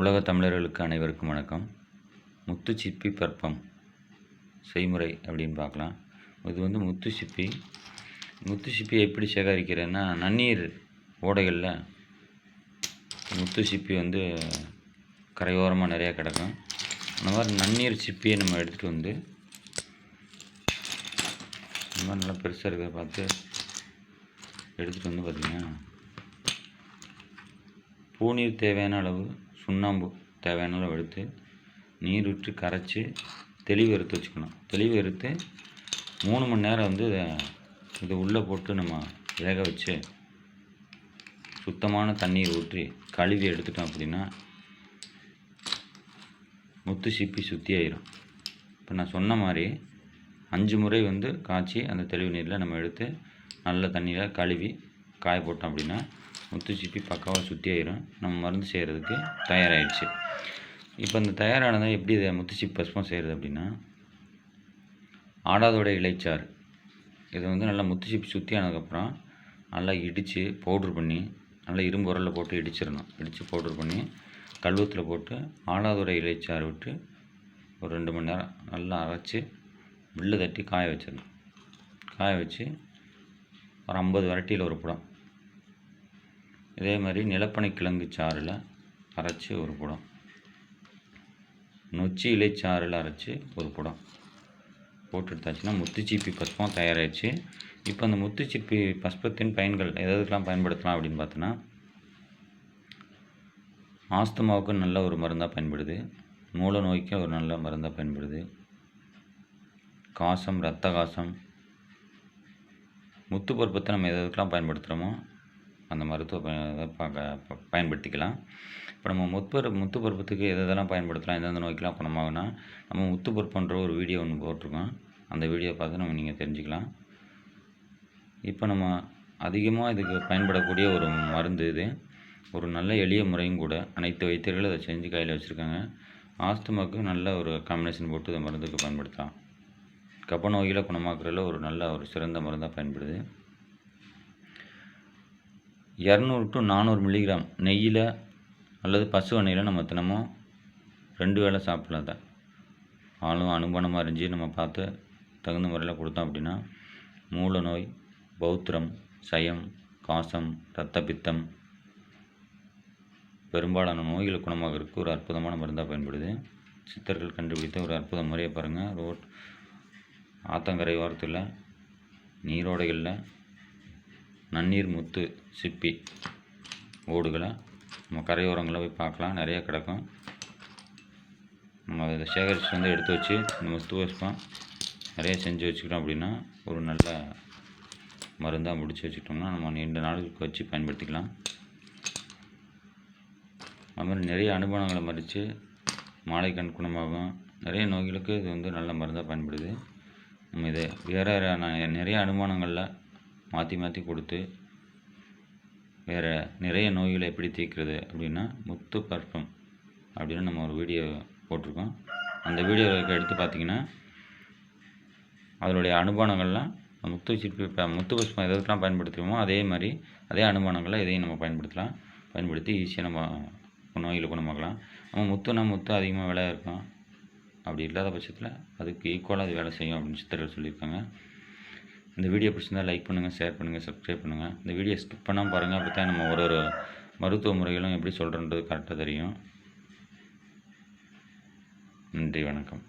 உலக தமிழர்களுக்கு அனைவருக்கும் வணக்கம். முத்து சிப்பி பற்பம் செய்முறை அப்படின்னு பார்க்கலாம். இது வந்து முத்து சிப்பி முத்து சிப்பி எப்படி சேகரிக்கிறேன்னா நன்னீர் ஓடைகளில் முத்து சிப்பி வந்து கரையோரமாக நிறையா கிடக்கும். அந்த மாதிரி நன்னீர் சிப்பியை நம்ம எடுத்துகிட்டு வந்து இந்த மாதிரி நல்லா பெருசாக இருக்கிறத பார்த்து எடுத்துகிட்டு வந்து பார்த்திங்கன்னா பூநீர் தேவையான அளவு சுண்ணாம்பு தேவையான அளவு எடுத்து நீர் விட்டு கரைச்சி தெளிவு எடுத்து வச்சுக்கணும். தெளிவு எடுத்து மூணு மணி நேரம் வந்து இதை உள்ளே போட்டு நம்ம வேக வச்சு சுத்தமான தண்ணீர் ஊற்றி கழுவி எடுத்துட்டோம் அப்படின்னா முத்து சிப்பி சுத்தி ஆயிரும். இப்போ நான் சொன்ன மாதிரி அஞ்சு முறை வந்து காய்ச்சி அந்த தெளிவு நீரில் நம்ம எடுத்து நல்ல தண்ணியில் கழுவி காய போட்டோம் அப்படின்னா முத்து சிப்பி பக்காவாக சுற்றி ஆயிரும். நம்ம மருந்து செய்கிறதுக்கு தயாராகிடுச்சு இப்போ இந்த தயாரானதை எப்படி இதை முத்து சிப்பி செய்கிறது அப்படின்னா ஆடாதோட இலைச்சாறு. இதை வந்து நல்லா முத்து சிப்பி சுற்றி ஆனதுக்கப்புறம் நல்லா இடித்து பவுட்ரு பண்ணி நல்லா இரும்பு உரலில் போட்டு இடிச்சிடணும். இடித்து பவுட்ரு பண்ணி கல்வத்தில் போட்டு ஆடாதோட இலைச்சாறு விட்டு ஒரு ரெண்டு மணி நேரம் நல்லா அரைச்சி வில்லு தட்டி காய வச்சிடணும். காய வச்சு ஒரு ஐம்பது வரட்டியில் ஒரு படம். இதே மாதிரி நிலப்பனைக்கிழங்கு சாறில் அரைச்சி ஒரு புடம் நொச்சி இலைச்சாறில் அரைச்சி ஒரு புடம் போட்டு எடுத்தாச்சுன்னா முத்துச்சீப்பி பஸ்பம் தயாராகிடுச்சு இப்போ அந்த முத்துச்சீப்பி பஸ்பத்தின் பயன்கள் எதுக்கெல்லாம் பயன்படுத்தலாம் அப்படின்னு பார்த்தோன்னா ஆஸ்துமாவுக்கு நல்ல ஒரு மருந்தாக பயன்படுது. மூல நோய்க்கு ஒரு நல்ல மருந்தாக பயன்படுது. காசம் ரத்த காசம் முத்து பருப்பத்தை நம்ம எதுக்கெல்லாம் பயன்படுத்துகிறோமோ அந்த மருத்துவ பார்க்க பயன்படுத்திக்கலாம். இப்போ நம்ம முத்து முத்து பருப்பத்துக்கு எது எதெல்லாம் பயன்படுத்தலாம் எந்தெந்த நோய்க்கெல்லாம் குணமாகுனா நம்ம முத்து பருப்புன்ற ஒரு வீடியோ ஒன்று போட்டிருக்கோம். அந்த வீடியோ பார்த்து நம்ம நீங்கள் தெரிஞ்சுக்கலாம். இப்போ நம்ம அதிகமாக இதுக்கு பயன்படக்கூடிய ஒரு மருந்து இது. ஒரு நல்ல எளிய முறையும் கூட அனைத்து வைத்தியர்களும் அதை செஞ்சு கையில் வச்சுருக்காங்க. ஆஸ்துமாவுக்கு நல்ல ஒரு காம்பினேஷன் போட்டு இந்த மருந்துக்கு பயன்படுத்தலாம். கப நோய்களை குணமாக்குறதுல ஒரு நல்ல ஒரு சிறந்த மருந்தாக பயன்படுது. இரநூறு டு நானூறு மில்லிகிராம் நெய்யில் அல்லது பசு எண்ணெயில் நம்ம தினமும் ரெண்டு வேளை சாப்பிடலாம் தான் ஆளும் அனுபவமாக இருந்துச்சு. நம்ம பார்த்து தகுந்த முறையில் கொடுத்தோம் அப்படின்னா மூல நோய் பௌத்திரம் சயம் காசம் இரத்த பித்தம் பெரும்பாலான நோய்களை குணமாகிறதுக்கு ஒரு அற்புதமான மருந்தாக பயன்படுது. சித்தர்கள் கண்டுபிடித்த ஒரு அற்புத முறையை பாருங்கள் ரோட் ஆத்தங்கரை ஓரத்தில் நீரோடைகளில் நன்னீர் முத்து சிப்பி ஓடுகளை நம்ம கரையோரங்களில் போய் பார்க்கலாம். நிறைய கிடக்கும். நம்ம அதை சேகரித்து வந்து எடுத்து வச்சு இந்த முத்து நிறைய செஞ்சு வச்சுக்கிட்டோம் அப்படின்னா ஒரு நல்ல மருந்தாக முடித்து வச்சுக்கிட்டோம்னா நம்ம நீண்ட நாளுக்கு வச்சு பயன்படுத்திக்கலாம். அது மாதிரி நிறைய அனுபவங்களை மறித்து மாலை கண் குணமாகும் நிறைய நோய்களுக்கு இது வந்து நல்ல மருந்தாக பயன்படுது. நம்ம இதை வேறு நிறைய அனுமானங்களில் மாற்றி மாற்றி கொடுத்து வேறு நிறைய நோய்களை எப்படி தீர்க்கிறது அப்படின்னா முத்து பர்ஃபம் அப்படின்னு நம்ம ஒரு வீடியோ போட்டிருக்கோம். அந்த வீடியோவுக்கு எடுத்து பார்த்தீங்கன்னா அதனுடைய அனுபவங்கள்லாம் முத்து சிற்பி முத்து புஷ்பம் எதற்கெல்லாம் பயன்படுத்துகிறோமோ அதே மாதிரி அதே அனுமானங்களை இதையும் நம்ம பயன்படுத்தலாம். பயன்படுத்தி ஈஸியாக நம்ம நோய்களை குணமாக்கலாம். நம்ம முத்துனா முத்து அதிகமாக விலை இருக்கும். அப்படி இல்லாத பட்சத்தில் அதுக்கு ஈக்குவலாக அது வேலை செய்யும் அப்படின்னு சித்தர்கள் சொல்லியிருக்காங்க. இந்த வீடியோ பிடிச்சிருந்தால் லைக் பண்ணுங்கள் ஷேர் பண்ணுங்கள் சப்ஸ்கிரைப் பண்ணுங்கள் இந்த வீடியோ ஸ்கிப் பண்ணாமல் பாருங்கள் அப்போ தான் நம்ம ஒரு ஒரு மருத்துவ முறைகளும் எப்படி சொல்கிறன்றது கரெக்டாக தெரியும். நன்றி வணக்கம்.